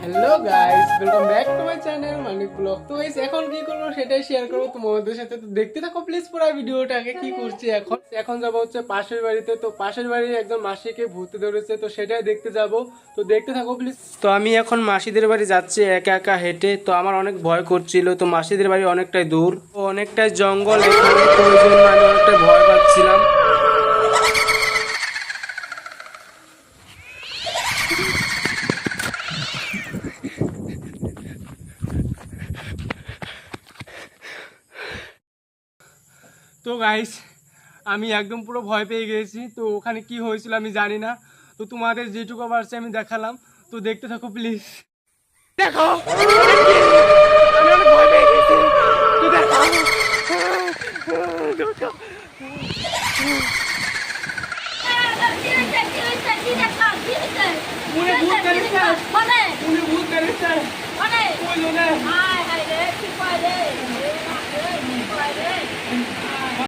Hello guys welcome back to my channel Manik blog তো guys এখন কি করব সেটাই শেয়ার করব তোমাদের সাথে। তো দেখতে থাকো প্লিজ পুরো কি করছি এখন। এখন হচ্ছে পাশের বাড়িতে। তো পাশের বাড়ির একজন মাসিকে ভূতে ধরেছে, তো সেটাই দেখতে যাব। তো দেখতে থাকো প্লিজ তো আমি এখন মাসিদের বাড়ি যাচ্ছি, একা একা হেঁটে। তো আমার অনেক ভয় করছিল, তো মাসিদের বাড়ি অনেকটাই দূর। তো অনেকটাই জঙ্গল, এখানে অনেকটাই ভয় পাচ্ছিলাম। তো গাইস আমি একদম পুরো ভয় পেয়ে গিয়েছি তো ওখানে কি হয়েছিল আমি জানি না। তো তোমাদের যেটুকু পারছে আমি দেখালাম তো দেখতে থাকো প্লিজ দেখো! আমি অনেক ভয় পেয়ে গেছি। তো দেখো